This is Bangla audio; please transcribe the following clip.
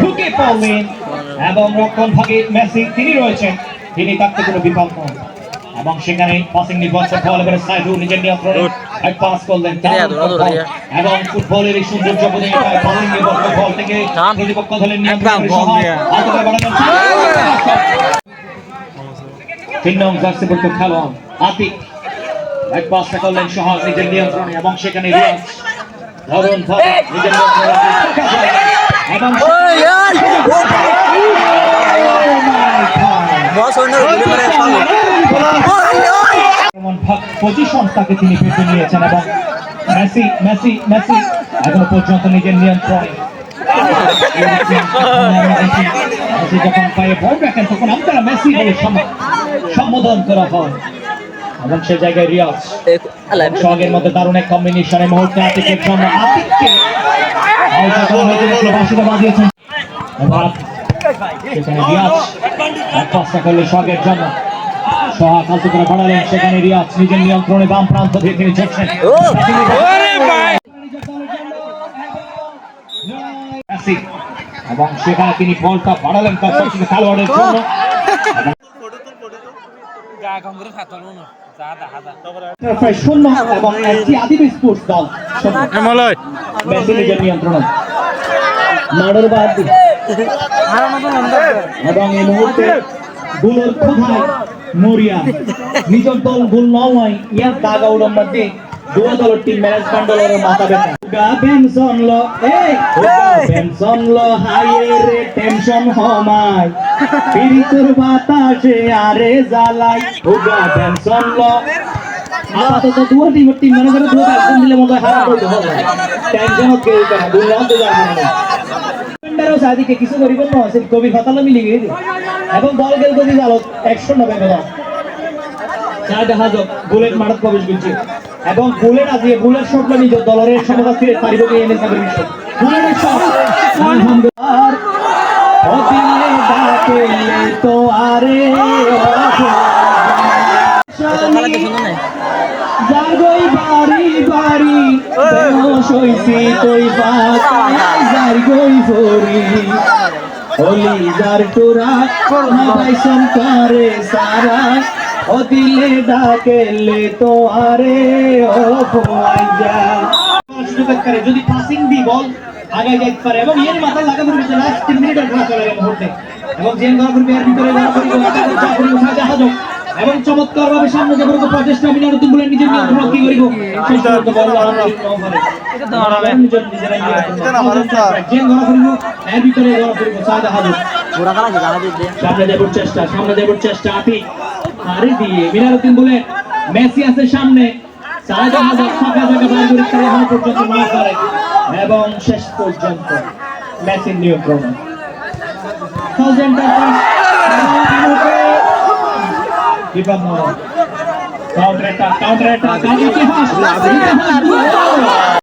ঢুকে পড়লেন এবং রক্ষণ ভাগে মেসি তিনি রয়েছেন। তিনি থাকতে কোনো বিকল্প এবং সেখানে পাসিং নির্ভরশীল বল এবারে সাইডু নিজের নিয়ন্ত্রণে এক পাস করলেন। এবং ফুটবলের এই সৌন্দর্য বোঝে পাসিং নির্ভরশীল বল থেকে প্রতিপক্ষ দলের নিয়ন্ত্রণে তিন নং জার্সি পর্যন্ত খেলোয়াড় আতিক। এক পাসটা করলেন সহজ নিজের নিয়ন্ত্রণে এবং সেখানে রিয়াজ ধরুন পজিশন তাকে তিনি পেতে নিয়েছেন এবং মেসি মেসি মেসি এখনও পর্যন্ত নিজের নিয়ন্ত্রণে। মেসি যখন পায়ে বল রাখেন তখন আপনারা মেসি বলে সম- সম্বোধন করা হয়। এবং সে জায়গায় রিয়াজ। সঙ্গের মধ্যে দারুণ এক কম্বিনেশনে মুহূর্তে আতিকের জন্য আতিককে বাজিয়েছেন। এবার সেখানে রিয়াজ। এক পাঁচটা করলে সঙ্গের জন্য। সহা ফালতু করে বাড়ালেন সেখানে রিয়াজ নিজের নিয়ন্ত্রণে বাম প্রান্ত দিয়ে তিনি ঝুঁকছেন। এবং সেখানে তিনি বলটা বাড়ালেন তার সবচেয়ে খেলোয়াড়ের জন্য। প্রায় শূন্য এবং একটি স্পোর্টস দল নিয়ন্ত্রণে। দিয়ে। এবং এই মুহূর্তে গুলোর ক্ষুধায় মরিয়া? নিজের দল গুল নয় ইয়ার দাগ উড়ার মধ্যে দুয়া দলের টিম ম্যানেজমেন্ট দলের মাথা ব্যথা। গা বেনসন ল এই বেনসন ল হাইয়ে রে টেনশন হমাই। পিরিতুর বাতাসে আরে জ্বালাই। গা বেনসন ল। আপাতত দুয়া টিম টিম ম্যানেজারের দুয়া একদম দিলে মতো হারা করতে হবে টেনশন লন্ড যাবে না প্যান্ডারও সাদিকে কিছু করিব না সে কবির ফাতালো মিলি গিয়ে এবং বল গেল দেখা যাক বুলেট মারত প্রবেশ করছে। এবং বুলেট আজি বুলেট শট নিজ দলের সমতা ফিরে পারিব কি এনে সাগর বিশ্ব বুলেটের শট আলহামদুলিল্লাহ। ও ডাকে তো আরে জাগই বাড়ি বাড়ি সইছি তৈ পাতাই জাগই ভরি। হলি যার তোরা ভাইসন সারা ও দিলে ডাকেলে তো আরে ও ফোয়াইজা সুযোগ করে যদি পাসিং দি বল আগে যাইতে পারে। এবং এর মাথা লাগা পড়বে লাস্ট 3 মিনিটের খেলা চলে গেল মুহূর্তে। এবং জেন ধরা করবে এর ভিতরে ধরা করবে যা করবে সাজা হাজক এবং চমৎকার ভাবে সামনে যে করব প্রচেষ্টা মিনার তুমি বলে নিজের নিয়ন্ত্রণ কি করিব? পর্যন্ত বল আমরা এটা তো হারাবে। নিজের নিজেরাই এটা না জেন ধরা করব এর ভিতরে ধরা করব হাজক জানা সামনে যাবার চেষ্টা সামনে যাবার চেষ্টা আতি আরে দিয়ে মিনারুদ্দিন বলে মেসি আছে সামনে। সাইডে হাজার ফাঁকা এবং শেষ পর্যন্ত মেসির নিয়ন্ত্রণ। Thousand counter counter